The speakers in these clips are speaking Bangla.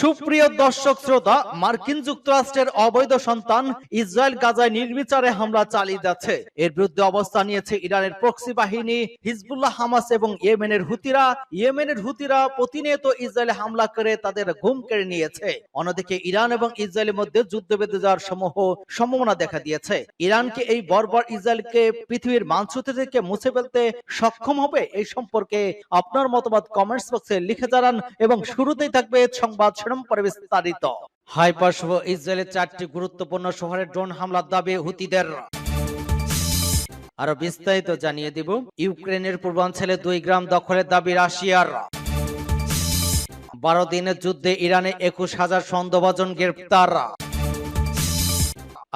সুপ্রিয় দর্শক শ্রোতা, মার্কিন যুক্তরাষ্ট্রের অবৈধ সন্তান ইসরায়েল গাজায় নির্বিচারে হামলা চালিয়ে যাচ্ছে। এর বিরুদ্ধে অবস্থান নিয়েছে ইরানের প্রক্সি বাহিনী, হিজবুল্লাহ, হামাস এবং ইয়েমেনের হুতিরা। ইয়েমেনের হুতিরা প্রতিনিয়ত ইসরায়েলে হামলা করে তাদের ঘুম কেড়ে নিয়েছে। অন্যদিকে ইরান এবং ইসরায়েলের মধ্যে যুদ্ধ বেঁধে যাওয়ার সমূহ সম্ভাবনা দেখা দিয়েছে। ইরানকে এই বর্বর ইসরায়েলকে পৃথিবীর মানচিত্র থেকে মুছে ফেলতে সক্ষম হবে এই সম্পর্কে আপনার মতামত কমেন্টস বক্সে লিখে জানান এবং শুরুতেই থাকবে সংবাদ শিরোনাম পরে বিস্তারিত হাইপার সহ ইসরায়েলের চারটি গুরুত্বপূর্ণ শহরে ড্রোন হামলার দাবি হুতিদের। আরও বিস্তারিত জানিয়ে দিব, ইউক্রেনের পূর্বাঞ্চলে দুই গ্রাম দখলের দাবি রাশিয়ার। বারো দিনের যুদ্ধে ইরানে একুশ হাজার সন্দেহভাজন গ্রেপ্তার।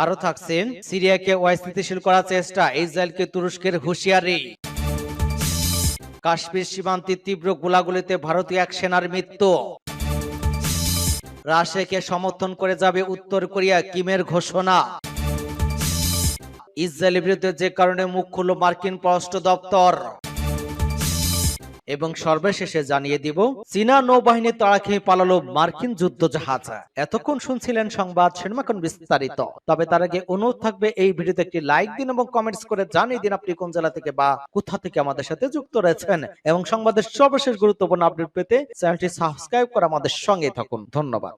আরও থাকছেন সিরিয়াকে অস্থিতিশীল করার চেষ্টা, ইসরায়েলকে তুরস্কের হুঁশিয়ারি। কাশ্মীর সীমান্তে তীব্র গোলাগুলিতে ভারতীয় এক সেনার মৃত্যু। রাশিয়াকে সমর্থন করে যাবে উত্তর কোরিয়া কিমের ঘোষণা। ইসরায়েলের বিরুদ্ধে যে কারণে মুখ খুলল মার্কিন পররাষ্ট্র দপ্তর। এবং সর্বশেষে জানিয়ে দিব, চীনা নৌবাহিনী তাড়া খেয়ে পালালো মার্কিন যুদ্ধ জাহাজ এতক্ষণ শুনছিলেন সংবাদ সিনেমাখন বিস্তারিত। তবে তার আগে অনুরোধ থাকবে, এই ভিডিওতে একটি লাইক দিন এবং কমেন্টস করে জানিয়ে দিন আপনি কোন জেলা থেকে বা কোথা থেকে আমাদের সাথে যুক্ত রয়েছেন। এবং সংবাদের সর্বশেষ গুরুত্বপূর্ণ আপডেট পেতে চ্যানেলটি সাবস্ক্রাইব করে আমাদের সঙ্গে থাকুন। ধন্যবাদ।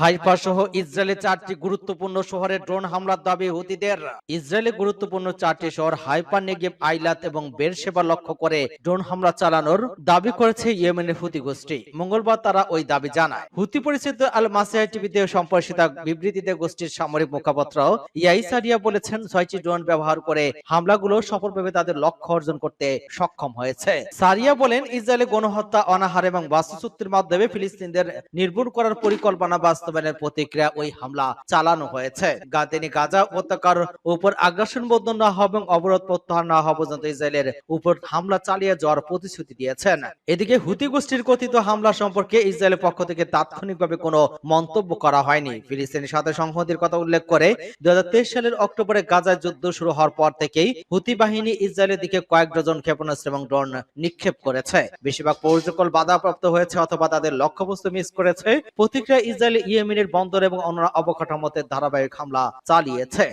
হাইফা সহ ইসরায়েলের চারটি গুরুত্বপূর্ণ শহরে ড্রোন হামলার দাবি হুতিদের। ইসরায়েলের গুরুত্বপূর্ণ চারটি শহর হাইপা নেগেব, আইলাত এবং বেরশেবা লক্ষ্য করে ড্রোন হামলা চালানোর দাবি করেছে ইয়েমেনের হুতি গোষ্ঠী। মঙ্গলবার তারা ওই দাবি জানায়। হুতি পরিচিত আল মাসিয়া টিভিতে সম্প্রসারিত বিবৃতিতে গোষ্ঠীর সামরিক মুখপাত্র ইয়াইসারিয়া বলেছেন, ছয়টি ড্রোন ব্যবহার করে হামলাগুলো সফলভাবে তাদের লক্ষ্য অর্জন করতে সক্ষম হয়েছে। সারিয়া বলেন, ইসরায়েলে গণহত্যা, অনাহার এবং বাস্তুচুক্তির মাধ্যমে ফিলিস্তিনদের নির্মূল করার পরিকল্পনা বাস্তবায়নের প্রতিক্রিয়া ওই হামলা চালানো হয়েছে। তিনি গাজা উপত্যকার উপর আগ্রাসন বন্ধ না হওয়া এবং অবরোধ প্রত্যাহার না হওয়া পর্যন্ত ইসরায়েলের উপর হামলা চালিয়ে যাওয়ার প্রতিশ্রুতি দিয়েছেন। এদিকে হুতি গোষ্ঠীর কথিত হামলা সম্পর্কে ইসরায়েলের পক্ষ থেকে তাৎক্ষণিকভাবে কোনো মন্তব্য করা হয়নি। ফিলিস্তিনের সাথে সংহতির কথা উল্লেখ করে দু হাজার তেইশ সালের অক্টোবরে গাজায় যুদ্ধ শুরু হওয়ার পর থেকেই হুতি বাহিনী ইসরায়েলের দিকে কয়েক ডজন ক্ষেপণাস্ত্র এবং ড্রোন নিক্ষেপ করেছে। বেশিরভাগ পৌরকল বাধাপ্রাপ্ত হয়েছে অথবা তাদের লক্ষ্যবস্তু মিস করেছে। প্রতিক্রিয়া ইসরায়েল ইয়েমেনের বন্দর এবং অন্য অবকাঠামোতে ধারাবাহিক হামলা চালিয়েছে।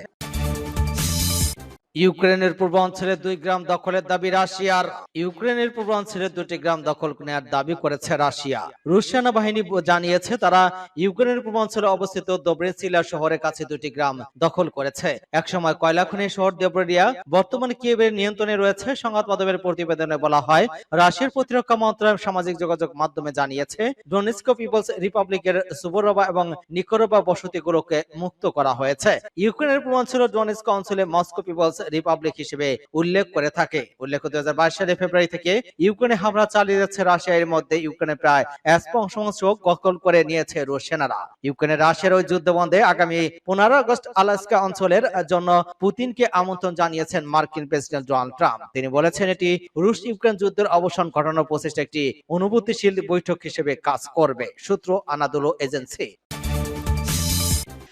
ইউক্রেনের পূর্বাঞ্চলে দুই গ্রাম দখলের দাবি রাশিয়ার। ইউক্রেনের পূর্বাঞ্চলে দুটি গ্রাম দখল নেওয়ার দাবি করেছে রাশিয়া। রুশ সেনাবাহিনী জানিয়েছে তারা ইউক্রেনের পূর্বাঞ্চলে অবস্থিত দোব্রেসিলা শহরের কাছে দুটি গ্রাম দখল করেছে। একসময় কয়লা খনি শহর দেবরিয়া, বর্তমানে কিয়েভের নিয়ন্ত্রণে রয়েছে সংবাদ মাধ্যমের প্রতিবেদনে বলা হয়, রাশিয়ার প্রতিরক্ষা মন্ত্রণালয় সামাজিক যোগাযোগ মাধ্যমে জানিয়েছে, ডোনেস্কো পিপলস রিপাবলিকের সুবোরোবা এবং নিকোরোবা বসতিগুলোকে মুক্ত করা হয়েছে। ইউক্রেনের পূর্বাঞ্চল ডোনেস্কো অঞ্চলে মস্কো পিপলস রিপাবলিক হিসেবে উল্লেখ করে থাকে। উল্লেখ দুই হাজার বাইশ সালে ফেব্রুয়ারি থেকে ইউক্রেনে হামলা চালিয়ে যাচ্ছে রাশিয়া এর মধ্যে। ইউক্রেনে প্রায় অংশ দখল করে নিয়েছে রুশ সেনারা। ইউক্রেনের রাশিয়ার ওই যুদ্ধ বন্ধে আগামী পনেরো আগস্ট আলাস্কা অঞ্চলের জন্য পুতিনকে আমন্ত্রণ জানিয়েছেন মার্কিন প্রেসিডেন্ট ডোনাল্ড ট্রাম্প। তিনি বলেছেন, এটি রুশ ইউক্রেন যুদ্ধের অবসান ঘটানোর প্রচেষ্টা একটি অনুভূতিশীল বৈঠক হিসেবে কাজ করবে। সূত্র আনাদুলো এজেন্সি।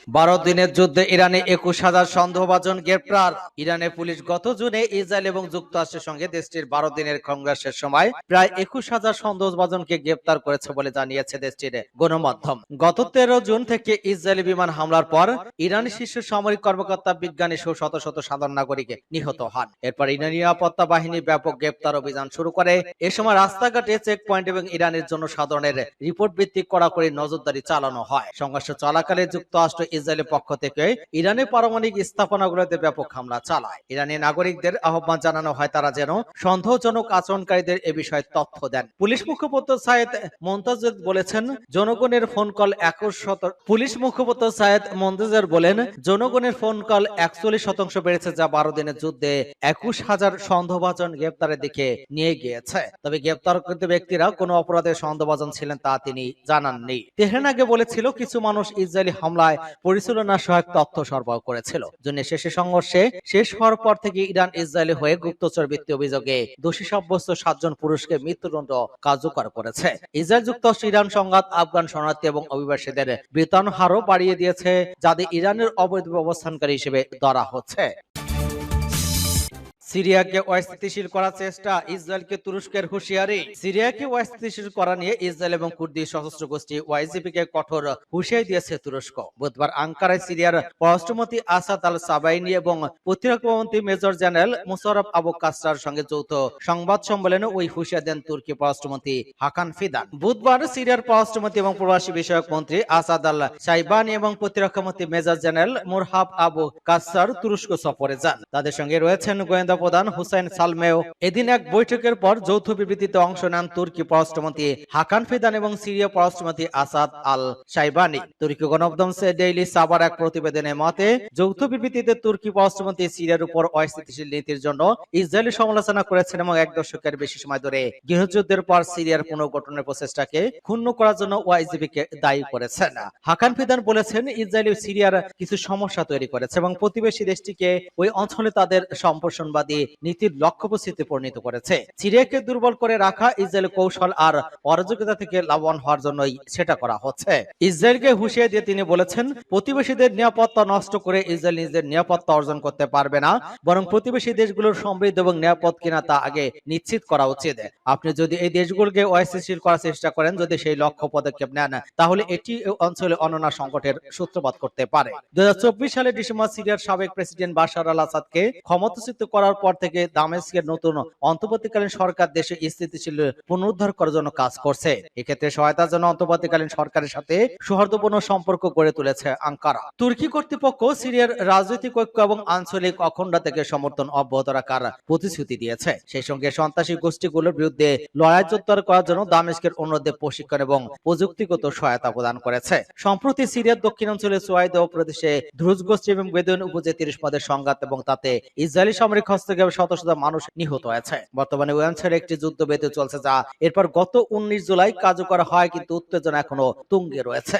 বারো দিনের যুদ্ধে ইরানে একুশ হাজার সন্দেহভাজন গ্রেপ্তার। ইরানের পুলিশ গত জুনে ইসরায়েল এবং যুক্তরাষ্ট্রের সঙ্গে দেশটির বারো দিনের কংগ্রেসের সময় প্রায় একুশ হাজার সন্দেহভাজনকে গ্রেপ্তার করেছে বলে জানিয়েছে দেশটির গণমাধ্যম। গত তেরো জুন থেকে ইসরায়েলি বিমান হামলার পর ইরানি শীর্ষ সামরিক কর্মকর্তা, বিজ্ঞানী সহ শত শত সাধারণ নাগরিক নিহত হন। এরপর ইরানি নিরাপত্তা বাহিনী ব্যাপক গ্রেপ্তার অভিযান শুরু করে। এ সময় রাস্তাঘাটে চেক পয়েন্ট এবং ইরানের জন্য সাধারণের রিপোর্ট ভিত্তিক কড়াকড়ি নজরদারি চালানো হয়। সংঘর্ষ চলাকালে যুক্তরাষ্ট্র ইসরায়েলের পক্ষ থেকে ইরানের পারমাণবিক স্থাপনাগুলোতে ব্যাপক হামলা চালায়। ইরানি নাগরিকদের আহ্বান জানানো হয় তারা যেন সন্দেহজনক আচরণকারীদের এ বিষয়ে তথ্য দেন। পুলিশ মুখপাত্র সায়েদ মন্তাজেদ বলেছেন, জনগণের ফোন কল একুশ পুলিশ মুখপাত্র সায়েদ মন্তাজের বলেন, জনগণের ফোন কল একচল্লিশ শতাংশ বেড়েছে যা বারো দিনের যুদ্ধে একুশ হাজার সন্দেহভাজন গ্রেপ্তারের দিকে নিয়ে গিয়েছে। তবে গ্রেপ্তারকৃত ব্যক্তিরা কোনো অপরাধে সন্দেহভাজন ছিলেন তা তিনি জানাননি। তেহরান আগে বলেছিল, কিছু মানুষ ইসরায়েলি হামলায় পরিচালনা সহায়ক তথ্য সরবরাহ করেছিল। জন্য শেষে সংঘর্ষে শেষ হওয়ার পর থেকে ইরান ইসরায়েলি হয়ে গুপ্তচর বৃত্তি অভিযোগে দোষী সাব্যস্ত সাতজন পুরুষকে মৃত্যুদণ্ড কার্যকর করেছে। ইসরায়েল যুক্তরাষ্ট্র ইরান সংঘাত, আফগান শরণার্থী এবং অভিবাসীদের বেতন হারও বাড়িয়ে দিয়েছে যাদের ইরানের অবৈধ অবস্থানকারী হিসেবে ধরা হচ্ছে। সিরিয়াকে অস্থিতিশীল করার চেষ্টা ইসরায়েলকে তুরস্কের হুঁশিয়ারি। সিরিয়াকে অস্থিতিশীল করা নিয়ে ইসরায়েল এবং কুর্দি সশস্ত্র গোষ্ঠী ওয়াইজিপি কে কঠোর হুঁশিয়ারি দিয়েছে তুরস্ক। বুধবার আঙ্কারায় সিরিয়ার পররাষ্ট্রমন্ত্রী আসাদ আল সাবাইনি এবং প্রতিরক্ষা মন্ত্রী মেজর জেনারেল মুশারফ আবু কাসরার সঙ্গে যৌথ সংবাদ সম্মেলনে ওই হুঁশিয়ারি দেন তুর্কি পররাষ্ট্রমন্ত্রী হাকান ফিদান। বুধবার সিরিয়ার পররাষ্ট্রমন্ত্রী এবং প্রবাসী বিষয়ক মন্ত্রী আসাদ আল সাইবানি এবং প্রতিরক্ষা মন্ত্রী major general Murhaf Abu Qasra তুরস্ক সফরে যান। তাদের সঙ্গে রয়েছেন গোয়েন্দা প্রধান হুসাইন সালমেও এদিন এক বৈঠকের পর যৌথ বিবৃতিতে অংশ নেন তুর্কি পররাষ্ট্রমন্ত্রী হাকান ফিদান এবং সিরিয়া পররাষ্ট্রমন্ত্রী আসাদ আল সাইবানি তুর্কি গণমাধ্যম ডেইলি সাবার এক প্রতিবেদনের মতে, যৌথ বিবৃতিতে তুর্কি পররাষ্ট্রমন্ত্রী সিরিয়ার উপর অস্থিতিশীল নীতির জন্য ইসরায়েলি সমালোচনা করেছেন এবং এক দশকের বেশি সময় ধরে গৃহযুদ্ধের পর সিরিয়ার পুনর্গঠনের প্রচেষ্টাকে ক্ষুণ্ণ করার জন্য ওয়াইজিবি কে দায়ী করেছেন। হাকান ফিদান বলেছেন, ইসরায়েল সিরিয়ার কিছু সমস্যা তৈরি করেছে এবং প্রতিবেশী দেশটিকে ওই অঞ্চলে তাদের সম্প্রসারণবাদী নীতির লক্ষ্যবস্তুতে পরিণত করেছে। সিরিয়াকে দুর্বল করে রাখা ইসরায়েল কৌশল আর অরাজকতা থেকে লাভবান হওয়ার জন্যই সেটা করা হচ্ছে। ইসরায়েলকে হুঁশিয়ারি দিয়ে তিনি বলেছেন, প্রতিবেশীদের নিরাপত্তা নষ্ট করে ইসরায়েল নিজেদের নিরাপত্তা অর্জন করতে পারবে না, বরং প্রতিবেশী দেশগুলোর সমৃদ্ধ এবং নিরাপদ কিনা তা আগে নিশ্চিত করা উচিত। আপনি যদি এই দেশগুলোকে অস্থিতিশীল করার চেষ্টা করেন, যদি সেই লক্ষ্য পদক্ষেপ নেন, তাহলে এটি অঞ্চলে অনন্য সংকটের সূত্রপাত করতে পারে। দুই সালে ডিসেম্বর সিরিয়ার সাবেক প্রেসিডেন্ট বাশার আল আসাদকে ক্ষমতাচ্যুত করার পর থেকে দামেস্কের নতুন অন্তর্বর্তীকালীন সরকার দেশে স্থিতিশীল পুনরুদ্ধার করার জন্য কাজ করছে। এক্ষেত্রে সহায়তার জন্য অন্তর্বর্তীকালীন সরকারের সাথে সৌহার্দ্যপূর্ণ সম্পর্ক গড়ে তুলেছে আঙ্কারা। তুর্কি কর্তৃপক্ষ সিরিয়ার রাজনৈতিক ঐক্য এবং আঞ্চলিক অখণ্ডা থেকে সমর্থন অব্যাহত রাখার প্রতিশ্রুতি দিয়েছে। সেই সঙ্গে সন্ত্রাসী গোষ্ঠীগুলোর বিরুদ্ধে লড়াই জোরদার করার জন্য দামেস্কের অন্যদের প্রশিক্ষণ এবং প্রযুক্তিগত সহায়তা প্রদান করেছে। সম্প্রতি সিরিয়ার দক্ষিণাঞ্চলে সোয়াইদ প্রদেশে ধ্রুজ গোষ্ঠী এবং বেদুইন উপজে তিরিশ পদের সংঘাত এবং তাতে ইসরায়েলি সামরিক হস্তক্ষেপে শত শত মানুষ নিহত হয়েছে। বর্তমানে অঞ্চলে একটি যুদ্ধ বেঁধে চলছে যা এরপর গত উনিশ জুলাই কাজ করা হয়, কিন্তু উত্তেজনা এখনও তুঙ্গে রয়েছে।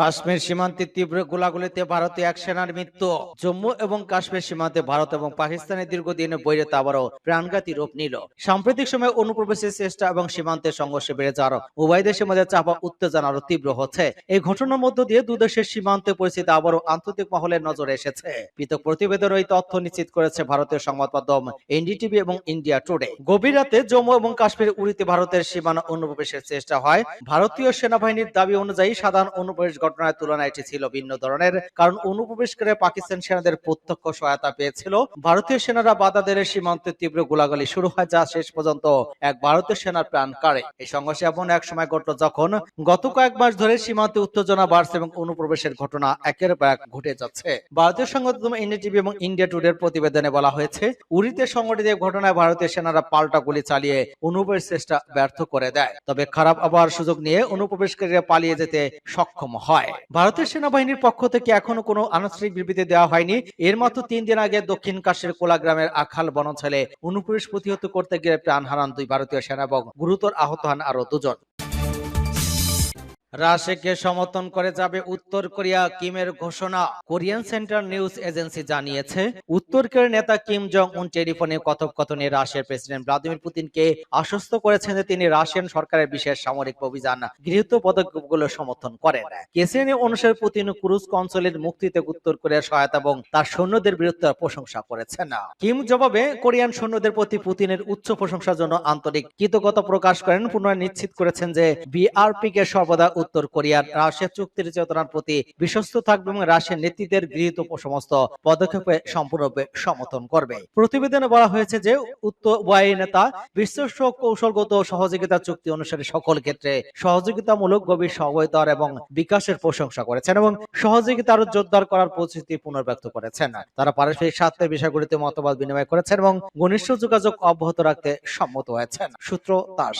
কাশ্মীর সীমান্তে তীব্র গোলাগুলিতে ভারতীয় এক সেনার মৃত্যু। জম্মু এবং কাশ্মীর সীমান্তে ভারত এবং পাকিস্তানের দীর্ঘদিনের বৈরতা আবারও প্রাণঘাতী রূপ নিল। সাম্প্রতিক সময়ে অনুপ্রবেশের চেষ্টা এবং সীমান্তের সংঘর্ষে বেড়ে যাওয়ার উভয় দেশের মধ্যে চাপা উত্তেজনা আরও তীব্র হচ্ছে। এই ঘটনার মধ্য দিয়ে দুদেশের সীমান্তে পরিস্থিতি আবারও আন্তর্জাতিক মহলের নজরে এসেছে। পৃথক প্রতিবেদন ওই তথ্য নিশ্চিত করেছে ভারতীয় সংবাদ মাধ্যম এনডিটিভি এবং ইন্ডিয়া টুডে। গভীর রাতে জম্মু এবং কাশ্মীর উড়িতে ভারতের সীমানা অনুপ্রবেশের চেষ্টা হয়। ভারতীয় সেনাবাহিনীর দাবি অনুযায়ী সাধারণ অনুপ্রবেশ ঘটনার তুলনায় এটি ছিল ভিন্ন ধরনের, কারণ অনুপ্রবেশকারী পাকিস্তান সেনাদের প্রত্যক্ষ সহায়তা পেয়েছিল। ভারতীয় সেনারা বাদাদের সীমান্তে তীব্র গোলাগুলি শুরু হয়, যা শেষ পর্যন্ত এক ভারতীয় সেনার প্রাণ কাড়ে। এই সংঘর্ষে এমন এক সময় ঘটল যখন গত কয়েক মাস ধরে সীমান্তে উত্তেজনা বাড়ছে এবং অনুপ্রবেশের ঘটনা একের পর এক ঘটে যাচ্ছে। ভারতীয় সংবাদ এনডিটিভি এবং ইন্ডিয়া টুডের প্রতিবেদনে বলা হয়েছে উড়িতে এই ঘটনায় ভারতীয় সেনারা পাল্টা গুলি চালিয়ে অনুপ্রবেশ চেষ্টা ব্যর্থ করে দেয়। তবে খারাপ আবহাওয়ার সুযোগ নিয়ে অনুপ্রবেশকারীরা পালিয়ে যেতে সক্ষম হয়। ভারতীয় সেনাবাহিনীর পক্ষ থেকে এখনও কোনো আনুষ্ঠানিক বিবৃতি দেওয়া হয়নি। এর মাত্র তিন দিন আগে দক্ষিণ কাশের কোলা গ্রামের আখাল বনাঞ্চলে অনুপ্রবেশ প্রতিহত করতে গিয়ে প্রাণ হারান দুই ভারতীয় সেনা এবং গুরুতর আহত হন আরও দুজন। রাশিয়াকে সমর্থন করে যাবে উত্তর কোরিয়া কিমের ঘোষণা। কোরিয়ান সেন্ট্রাল নিউজ এজেন্সি জানিয়েছে, উত্তর কোরিয়ার নেতা কিম জং উন টেলিফোনে কথোপকথনে রাশিয়ার প্রেসিডেন্ট ভ্লাদিমির পুতিনকে আশ্বস্ত করেছেন যে তিনি রাশিয়ান সরকারের বিশেষ সামরিক অভিযান গৃহীত পদক্ষেপগুলো সমর্থন করেন। কেসিএনএ অনুসারে পুতিন ক্রুজ অঞ্চলের মুক্তিতে উত্তর কোরিয়ার সহায়তা এবং তার সৈন্যদের বিরুদ্ধে প্রশংসা করেছেন। কিম জবাবে, কোরিয়ান সৈন্যদের প্রতি পুতিনের উচ্চ প্রশংসার জন্য আন্তরিক কৃতজ্ঞতা প্রকাশ করেন। পুনরায় নিশ্চিত করেছেন যে বিআরপি কে সর্বদা উত্তর কোরিয়ার রাশিয়া চুক্তির চেতনার প্রতি বিশ্বস্ত থাকবে এবং রাশিয়ার নেতৃত্বের গৃহীত সমস্ত পদক্ষেপে সম্পূর্ণরূপে সমর্থন করবে। প্রতিবেদনে বলা হয়েছে যে উত্তর ওয়াই নেতা বিশ্বস্ত কৌশলগত সহযোগিতা চুক্তি অনুসারে সকল ক্ষেত্রে সহযোগিতামূলক, গভীর সহযোগিতার এবং বিকাশের প্রশংসা করেছেন এবং সহযোগিতা আরও জোরদার করার প্রতিশ্রুতি পুনর্ব্যক্ত করেছেন। তারা পারস্পরিক স্বার্থের বিষয়গুলিতে মতবাদ বিনিময় করেছেন এবং ঘনিষ্ঠ যোগাযোগ অব্যাহত রাখতে সম্মত হয়েছেন। সূত্র তাস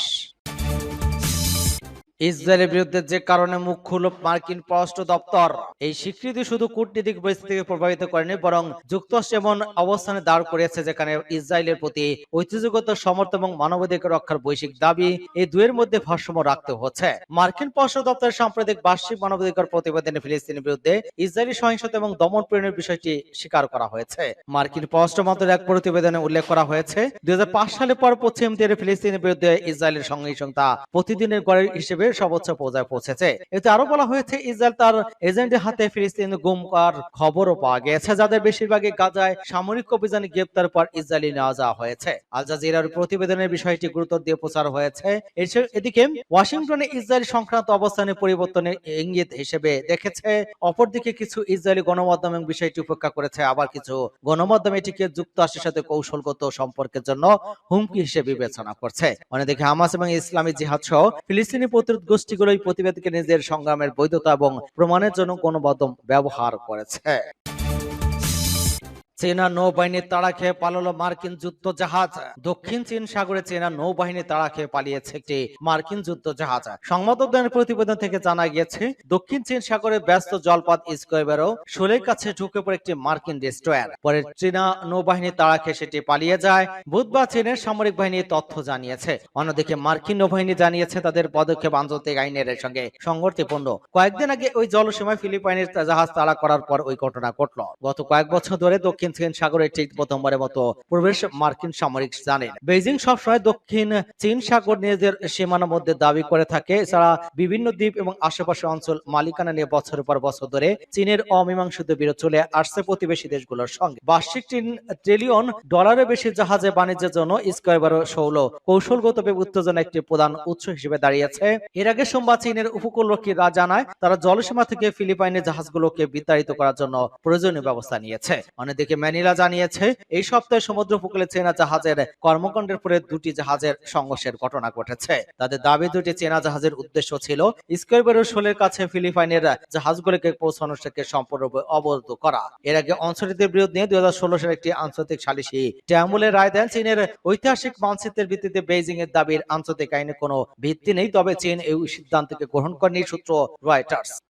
ইসরায়েলের বিরুদ্ধে যে কারণে মুখ খুলল মার্কিন পররাষ্ট্র দপ্তর, এই স্বীকৃতি শুধু কূটনীতিক পরিস্থিতিকে প্রভাবিত করেনি, বরং যুক্তরাষ্ট্র এমন অবস্থানে দাঁড় করিয়েছে যেখানে ইসরায়েলের প্রতি ঐতিহ্যগত সমর্থন এবং মানবাধিকার রক্ষার বৈশ্বিক দাবি এই দুয়ের মধ্যে ভারসাম্য রাখতে হচ্ছে। মার্কিন পররাষ্ট্র দপ্তরের সাম্প্রতিক বার্ষিক মানবাধিকার প্রতিবেদনে ফিলিস্তিনের বিরুদ্ধে ইসরায়েলি সহিংসতা এবং দমন পীড়নের বিষয়টি স্বীকার করা হয়েছে। মার্কিন পররাষ্ট্র মন্ত্রণালয়ের এক প্রতিবেদনে উল্লেখ করা হয়েছে, দুই সালে পর পশ্চিম তীরে ফিলিস্তিনের বিরুদ্ধে ইসরায়েলের সহিংসতা প্রতিদিনের গড়ের হিসেবে সর্বোচ্চ পর্যায়ে পৌঁছেছে। এতে আরও বলা হয়েছে, ইসরায়েল তার এজেন্টের হাতে ফিলিস্তিন গুম করার খবরও পাওয়া গেছে যাদের বেশিরভাগই গাজায় সামরিক অভিযানে গ্রেপ্তার পর ইসরায়েলি নেওয়া যাওয়া হয়েছে। আল জাজিরার প্রতিবেদনের বিষয়টি গুরুত্ব দিয়ে প্রচার হয়েছে। এদিকে ওয়াশিংটনে ইসরায়েল সংক্রান্ত অবস্থানে পরিবর্তনের ইঙ্গিত হিসেবে দেখেছে, অপরদিকে কিছু ইসরায়েলি গণমাধ্যম এবং বিষয়টি উপেক্ষা করেছে। আবার কিছু গণমাধ্যম এটিকে যুক্তরাষ্ট্রের সাথে কৌশলগত সম্পর্কের জন্য হুমকি হিসেবে বিবেচনা করছে। অন্যদিকে হামাস এবং ইসলামী জিহাদ সহ ফিলিস্তিনি প্রতিরোধ গোষ্ঠীগুলো এই প্রতিবেদকে নিজের সংগ্রামের বৈধতা এবং প্রমাণের জন্য কোনো গণমাধ্যম ব্যবহার করেছে। চীনা নৌবাহিনীর তাড়া খেয়ে পালালো মার্কিন যুদ্ধ জাহাজ দক্ষিণ চীন সাগরে চীনা নৌবাহিনী তাড়া খেয়ে পালিয়েছে একটি মার্কিন যুদ্ধ জাহাজ সংবাদ উদ্যানের প্রতিবেদন থেকে জানা গিয়েছে, দক্ষিণ চীন সাগরে ব্যস্ত জলপথ স্কোয়ারও শুলের কাছে ঢুকে পড়ে একটি মার্কিন ডেস্ট্রয়ার। পরে চীনা নৌবাহিনী তাড়া খেয়ে সেটি পালিয়ে যায়। বুধবার চীনের সামরিক বাহিনী তথ্য জানিয়েছে। অন্যদিকে মার্কিন নৌবাহিনী জানিয়েছে, তাদের পদক্ষেপ আন্তর্জাতিক আইনের সঙ্গে সংগতিপূর্ণ কয়েকদিন আগে ওই জলসীমায় ফিলিপাইনের জাহাজ তাড়া করার পর ওই ঘটনা ঘটল। গত কয়েক বছর ধরে দক্ষিণ চীন সাগরে ঠিক প্রথমবারের মতো প্রবেশ মার্কিন সামরিক জানেন বেইজিং সবসময় দক্ষিণ চীন সাগর নিজেদের সীমানার মধ্যে দাবি করে থাকে, এছাড়া বিভিন্ন দ্বীপ এবং আশেপাশে অঞ্চল মালিকানা নিয়ে বছরের পর বছর ধরে চীনের অমীমাংসিত বিরোধ চলে আসছে প্রতিবেশী দেশগুলোর সঙ্গে। বার্ষিক ট্রিলিয়ন ডলারের বেশি জাহাজে বাণিজ্যের জন্য স্কয়ার শৌল কৌশলগত উত্তেজনা একটি প্রধান উৎস হিসেবে দাঁড়িয়েছে। এর আগে সোমবার চীনের উপকূলরক্ষীরা জানায় তারা জলসীমা থেকে ফিলিপাইনের জাহাজগুলোকে বিতাড়িত করার জন্য প্রয়োজনীয় ব্যবস্থা নিয়েছে। অন্যদিকে ম্যানিলা জানিয়েছে, এই সপ্তাহে সমুদ্র উপকূলে চীনা জাহাজের কর্মকাণ্ডের পরে দুটি জাহাজের সংঘর্ষের ঘটনা ঘটেছে। তাদের দাবি, দুটি চীনা জাহাজের উদ্দেশ্য ছিল স্কয়ার কাছে ফিলিপাইনের জাহাজগুলোকে পৌঁছানো থেকে সম্পূর্ণরূপে অবরোধ করা। এর আগে অঞ্চলটির বিরুদ্ধে দুই হাজার ষোলো সালে একটি আন্তর্জাতিক সালিসি ট্রাইব্যুনালের রায় দেন চীনের ঐতিহাসিক মানচিত্রের ভিত্তিতে বেইজিং এর দাবির আন্তর্জাতিক আইনে কোনো ভিত্তি নেই, তবে চীন এই সিদ্ধান্তকে গ্রহণ করেনি, সূত্র রয়টার্স।